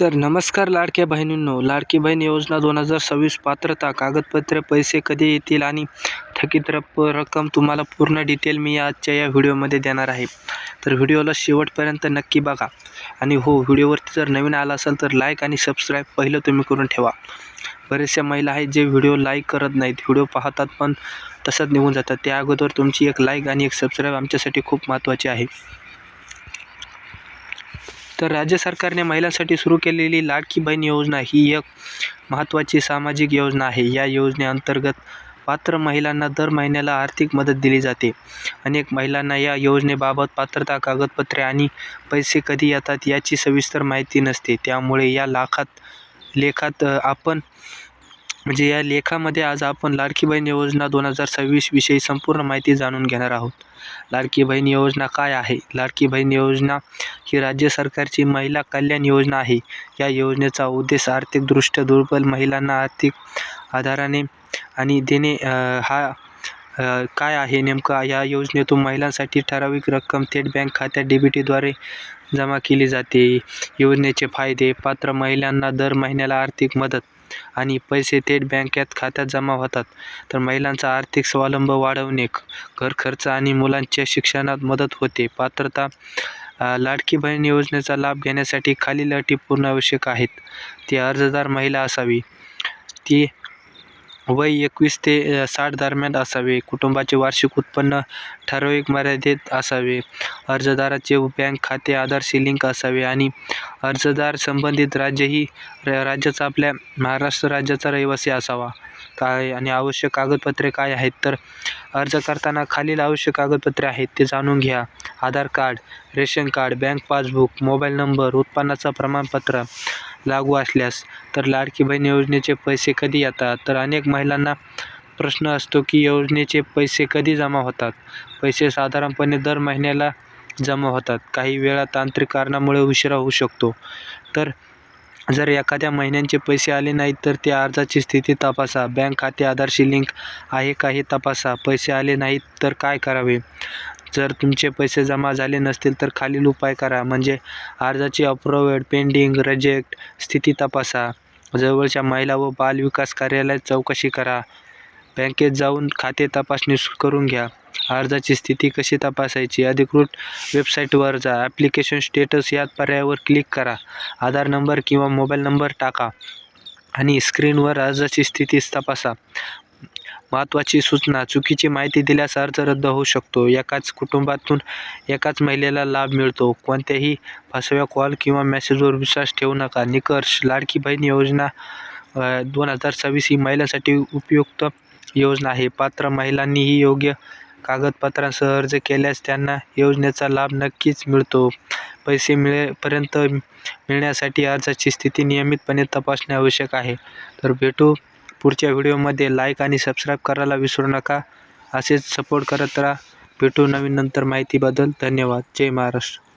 तर नमस्कार लाडक्या बहिणींनो. लाडकी बहीण योजना दोन हजार सव्वीस पात्रता कागदपत्रे पैसे कधी येतील आणि थकीत रप रक्कम तुम्हाला पूर्ण डिटेल मी आजच्या या व्हिडिओमध्ये देणार आहे. तर व्हिडिओला शेवटपर्यंत नक्की बघा. आणि हो व्हिडिओवरती जर नवीन आला असेल तर लाईक आणि सबस्क्राईब पहिलं तुम्ही करून ठेवा. बरेचशा महिला आहेत जे व्हिडिओ लाईक करत नाहीत. व्हिडिओ पाहतात पण तसंच निघून जातात. त्या अगोदर तुमची एक लाईक आणि एक सबस्क्राईब आमच्यासाठी खूप महत्त्वाची आहे. तर राज्य सरकारने महिलांसाठी सुरू केलेली लाडकी बहीण योजना ही एक महत्त्वाची सामाजिक योजना आहे. या योजनेअंतर्गत पात्र महिलांना दर महिन्याला आर्थिक मदत दिली जाते. अनेक महिलांना या योजनेबाबत पात्रता कागदपत्रे आणि पैसे कधी येतात याची सविस्तर माहिती नसते. त्यामुळे या लाखात लेखात आपण म्हणजे या लेखामध्ये आज आपण लाडकी बहीण योजना दोन हजार सव्वीस विषयी संपूर्ण माहिती जाणून घेणार आहोत. लाडकी बहीण योजना काय आहे? लाडकी बहीण योजना ही राज्य सरकारची महिला कल्याण योजना आहे. या योजनेचा उद्देश आर्थिकदृष्ट्या दुर्बल महिलांना आर्थिक आधाराने आणि देणे हा काय आहे नेमका? या योजनेतून महिलांसाठी ठराविक रक्कम थेट बँक खात्यात डी बी टीद्वारे जमा केली जाते. योजनेचे फायदे पात्र महिलांना दर महिन्याला आर्थिक मदत आणि पैसे थेट बँकेत खात्यात जमा होतात. तर महिलांचा आर्थिक स्वावलंब वाढवणे घर खर्च आणि मुलांच्या शिक्षणात मदत होते. पात्रता लाडकी बहीण योजनेचा लाभ घेण्यासाठी खालील अटी पूर्ण आवश्यक आहेत. ती अर्जदार महिला असावी. ती वय एकवीस ते साठ दरम्यान असावे. कुटुंबाचे वार्षिक उत्पन्न ठराविक मर्यादेत असावे. अर्जदाराचे बँक खाते आधारशी लिंक असावे आणि अर्जदार संबंधित राज्यही र राज्याचा आपल्या महाराष्ट्र राज्याचा रहिवासी असावा. काय आणि आवश्यक कागदपत्रे काय आहेत? तर अर्ज करताना खालील आवश्यक कागदपत्रे आहेत ते जाणून घ्या. Aadhaar card ration card bank passbook mobile number उत्पन्नाचं प्रमाणपत्र लागू असल्यास तर लाडकी बहीण योजनेचे पैसे कधी येतात? तर अनेक महिलांना प्रश्न असतो की योजनेचे पैसे कधी जमा होतात? पैसे साधारणपणे दर महिन्याला जमा होतात. काही वेळा तांत्रिक कारणामुळे उशिरा होऊ शकतो. तर जर एखाद्या महिन्यांचे पैसे आले नाहीत तर त्या अर्जाची स्थिती तपासा. बँक खाते आधारशी लिंक आहे का हे तपासा. पैसे आले नाहीत तर काय करावे? जर तुमचे पैसे जमा झाले नसतील तर खालील उपाय करा म्हणजे अर्जाची अप्रोवेड पेंडिंग रिजेक्ट स्थिती तपासा. जवळच्या महिला व बाल विकास कार्यालयात चौकशी करा. बँकेत जाऊन खाते तपासणी करून घ्या. अर्जाची स्थिती कशी तपासायची? अधिकृत वेबसाईटवर जा. ॲप्लिकेशन स्टेटस या पर्यायावर क्लिक करा. आधार नंबर किंवा मोबाईल नंबर टाका आणि स्क्रीनवर अर्जाची स्थिती तपासा. महत्त्वाची सूचना चुकीची माहिती दिल्यास अर्ज रद्द होऊ शकतो. एकाच कुटुंबातून एकाच महिलेला लाभ मिळतो. कोणत्याही फसव्या कॉल किंवा मेसेजवर विश्वास ठेवू नका. निकष लाडकी बहीण योजना दोन हजार सव्वीस ही महिलांसाठी उपयुक्त योजना आहे. पात्र महिलांनी ही योग्य कागदपत्रांसह अर्ज केल्यास त्यांना योजनेचा लाभ नक्कीच मिळतो. पैसे मिळेपर्यंत मिळण्यासाठी अर्जाची स्थिती नियमितपणे तपासणे आवश्यक आहे. तर भेटू पुढच्या व्हिडिओमध्ये लाईक आणि सबस्क्राईब करायला विसरू नका. असेच सपोर्ट करत राहा. भेटू नवीन नंतर माहितीबद्दल धन्यवाद. जय महाराष्ट्र.